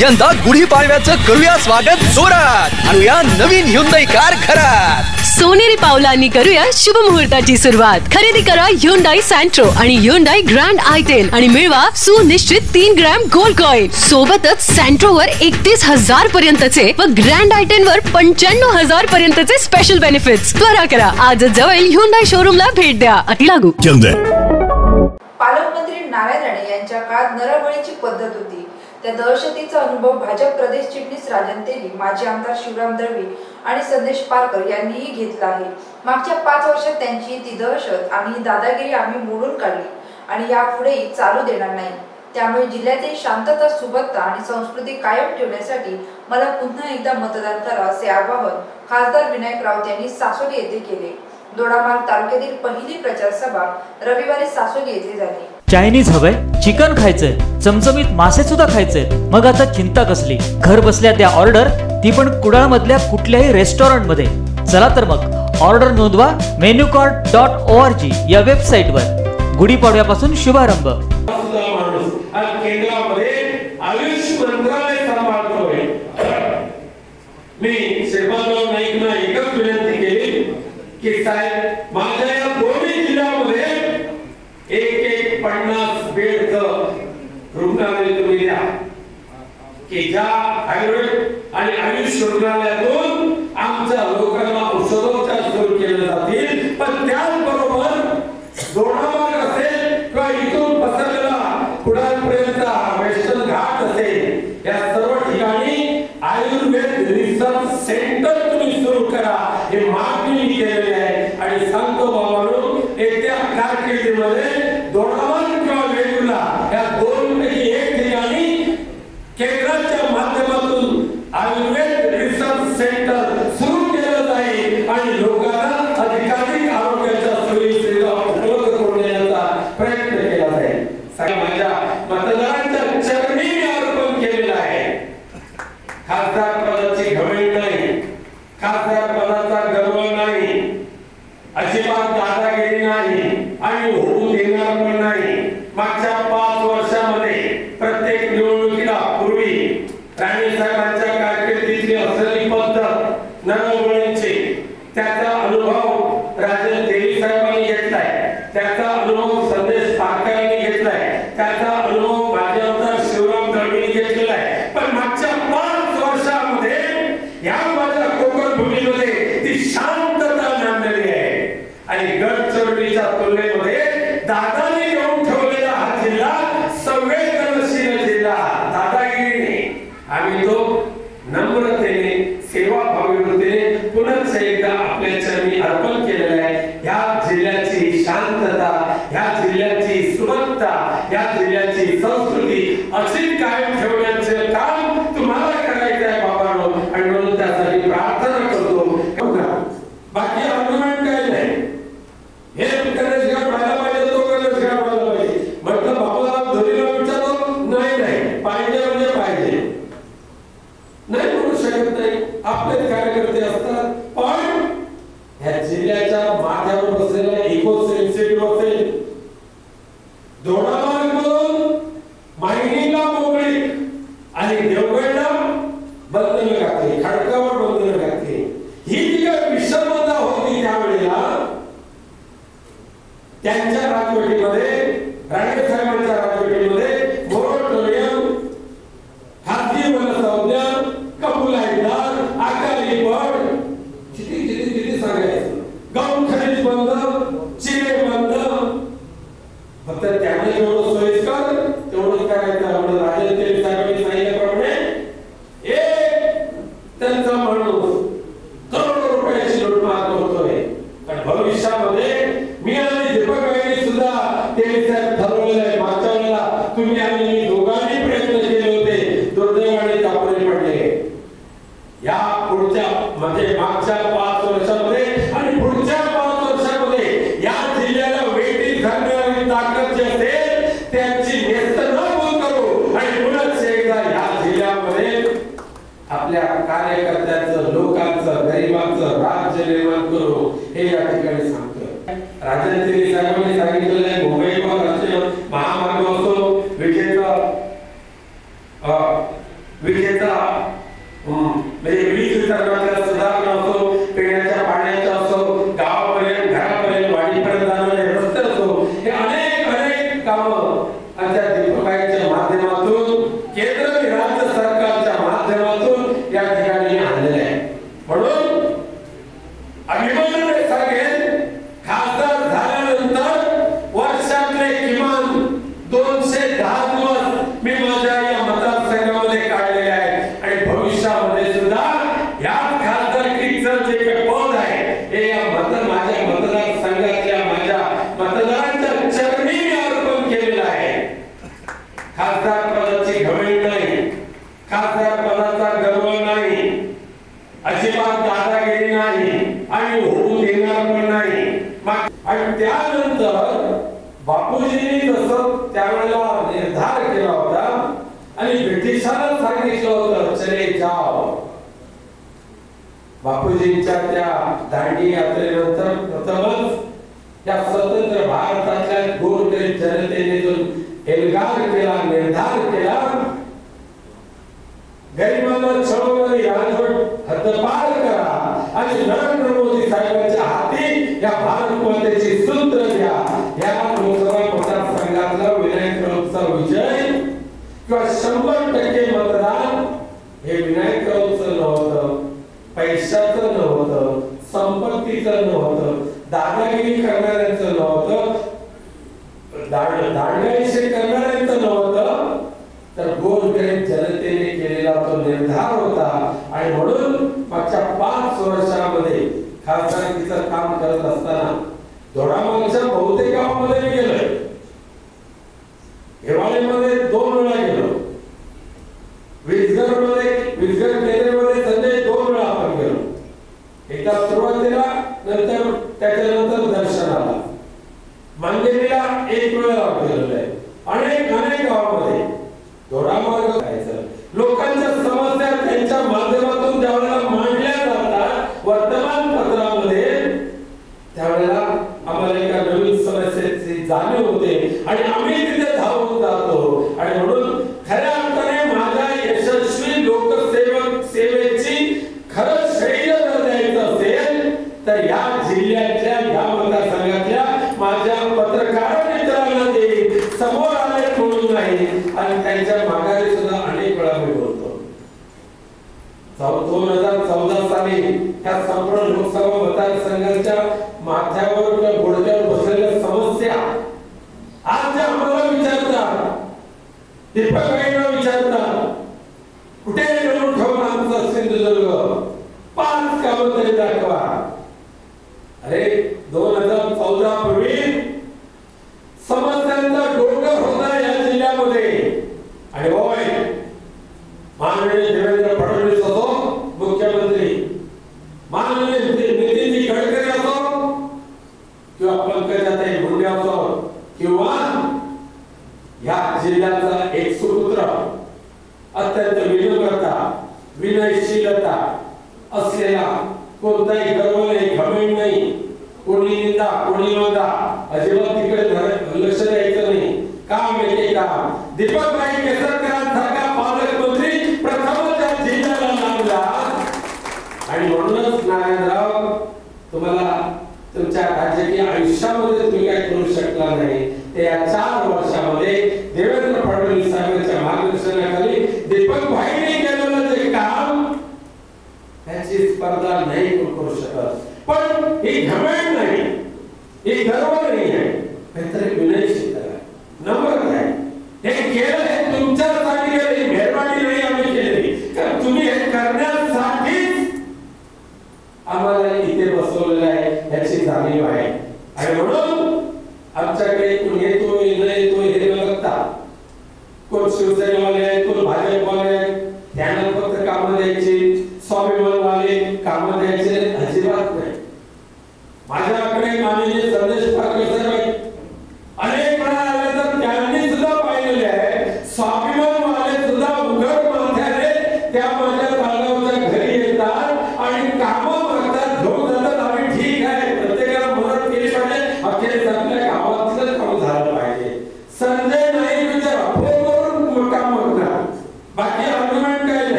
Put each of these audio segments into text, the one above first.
यंदा गुढीपाडव्याचं करूया स्वागत जोरात. आणूया नवीन हुंदई कार घरात. सोनेरी पावलांनी करूया शुभ मुहूर्ताची सुरुवात. खरेदी करा युंडाई सँट्रो आणि युंडाई ग्रँड आय टेन आणि मिळवा सुनिश्चित तीन ग्रॅम गोल्ड कॉईन सोबतच सँट्रोवर एकतीस हजार पर्यंतचे व ग्रँड आय टेन वर पंच्याण्णव हजार पर्यंतचे स्पेशल बेनिफिट्स त्वरा करा. आज जवळ हुंडाई शोरूमला भेट द्या. अति लागू. पालकमंत्री नारायण राणे यांच्या काळात नरबळीची पद्धत होती. त्या दहशतीचा अनुभव भाजप प्रदेश चिटणीस राजन तेली माजी आमदार शिवराम दळवी आणि संदेश पारकर यांनीही घेतला आहे. मागच्या पाच वर्षात त्यांची ती दहशत आणि दादागिरी आम्ही मोडून काढली आणि यापुढेही चालू देणार नाही. त्यामुळे जिल्ह्यातील शांतता सुबत्ता आणि संस्कृती कायम ठेवण्यासाठी मला पुन्हा एकदा मतदान करा असे आवाहन खासदार विनायक राऊत यांनी सासोली येथे केले. दोडामार्ग तालुक्यातील पहिली प्रचार सभा रविवारी सासोली येथे झाली. चायनीज हवंय? चिकन खायचंय चमचमीत मासे सुद्धा खायचे मग आता चिंता कसली? घर बसल्या त्या ऑर्डर ती पण कुडाळ मधल्या कुठल्याही रेस्टॉरंटमध्ये चला तर मग ऑर्डर नोंदवा menu card dot O R G या वेबसाईट वर गुढीपाडव्यापासून शुभारंभ. मी एकच विनंती केली की साहेब माझ्या या दोन्ही जिल्ह्यामध्ये एक एक पन्नास बेडचं रुग्णालय तुम्ही द्या की ज्या आयुर्वेद आणि आयुष रुग्णालयातून aceita कार्यकर्ते असतात पण ह्या जिल्ह्याच्या माथ्यावर बसलेला इको सेन्सिटिव्ह असेल दोडामार्गमधून त्या स्वतंत्र भारताच्या गोरगरीब जनतेने जो एल्गार केला निर्धार केला गरीबांना छळवणारी राजवट हद्दपार दादागिरी करणाऱ्यांचं नाव होतं दांडण्याविषयी करणाऱ्यांचं नाव होतं तर गोरगरीब जनतेने केलेला तो निर्धार होता. आणि म्हणून मागच्या पाच वर्षामध्ये खासदारकीचं काम करत असताना धोडामागच्या बहुतेक गावामध्ये गेलं संपूर्ण लोकसभा मतदारसंघाच्या माथ्यावर किंवा घोड्यावर बसलेल्या समस्या आज ज्या आम्हाला विचारतात दीपक Deepak Bhai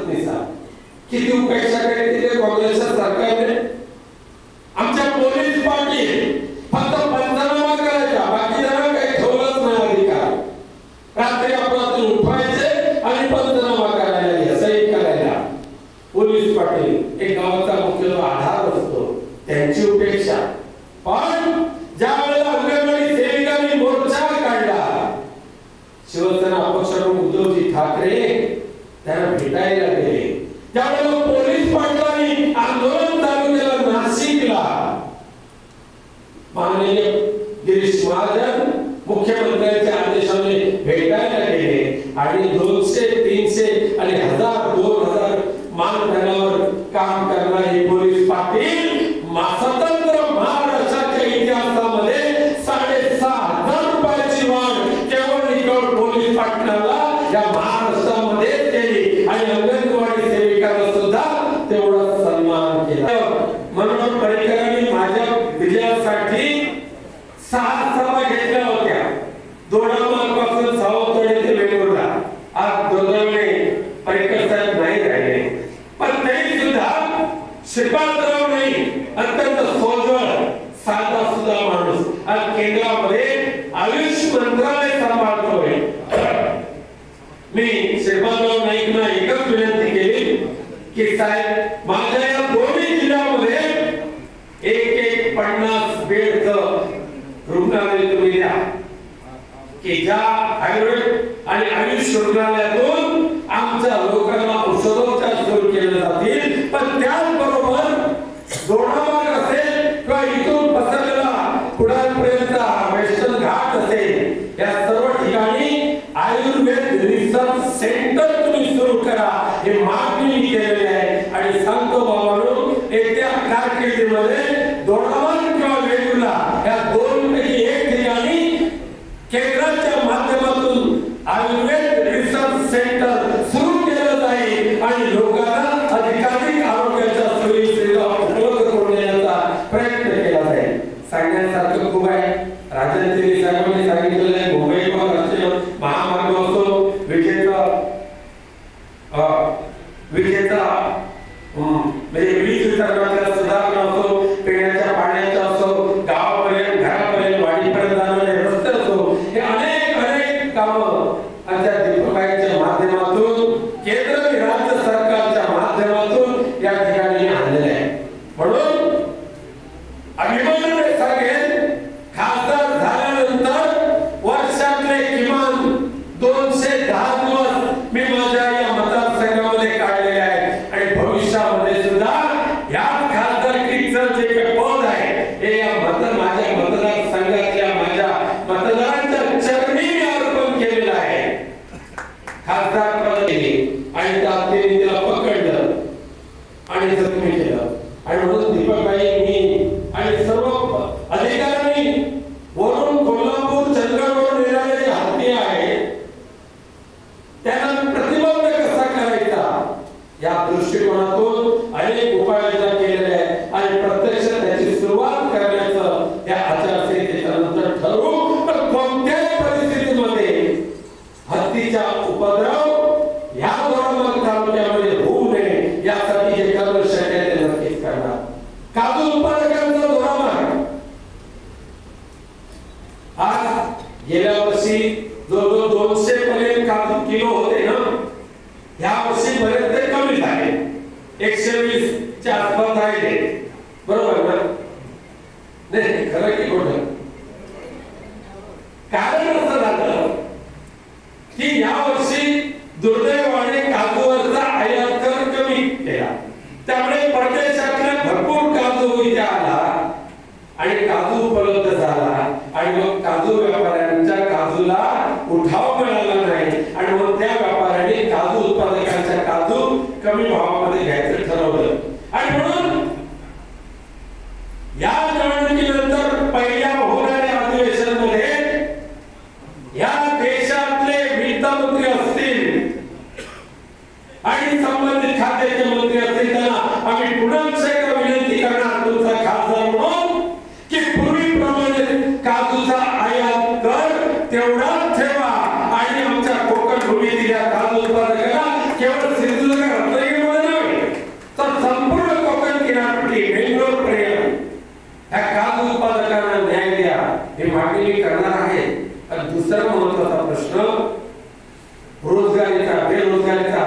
शकत नाही सर किती उपेक्षा करते ते काँग्रेसच्या सरकारने. Galera, माझ्या या दोन्ही जिल्ह्यामध्ये एक एक पन्नास बेडच रुग्णालय तुम्ही द्या. ज्या आयुर्वेद आणि आयुष रुग्णालयातून आमच्या लोकांना औषधोपचार सुरू केले जातील पण त्याचबरोबर दोन सेंटर तुम्ही सुरू करा. हे मागणी केलेली आहे. आणि सांगतो बाबा म्हणून एकट्या कारकिर्दीमध्ये दोन Instagram खरं की खोट? कारण असं झालं की या वर्षी दुर्दैवाने काजूवरचा आयात कर कमी केला. त्यामुळे परदेशातला भरपूर काजू इथे आला आणि काजू उपलब्ध झाला. आणि मग काजू व्यापाऱ्यांच्या काजूला उठाव मिळाला नाही. आणि मग त्या व्यापाऱ्याने काजू उत्पादकांच्या काजू कमी भावामध्ये घ्यायचं ठरवलं. आणि म्हणून या निवडणुकीला पहिल्या होणाऱ्या अधिवेशनमध्ये या देशातले वित्तमंत्री असतील आणि संबंधित खात्याचे मंत्री असतील त्यांना आम्ही पुन्हा काजूचा आयात कर तेवढा ठेवा. आणि आमच्या कोकण भूमीतील या काजू तर संपूर्ण कोकण किनारपट्टी बेंगलोर पर्यंत या काजू उत्पादकांना हे मागणी मी करणार आहे. दुसरा महत्त्वाचा प्रश्न रोजगारीचा बेरोजगारीचा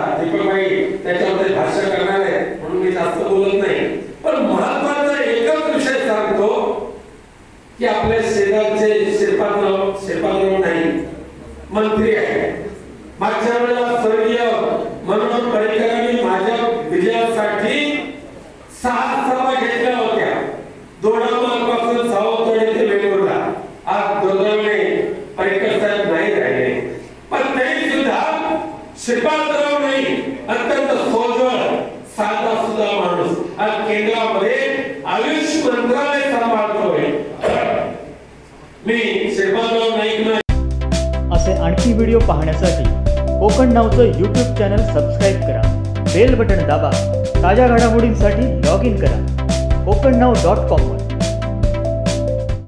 आमचं यूट्यूब चॅनल सबस्क्राईब करा. बेल बटन दाबा. ताज्या घडामोडींसाठी लॉग इन करा कोकण नाव डॉट कॉमवर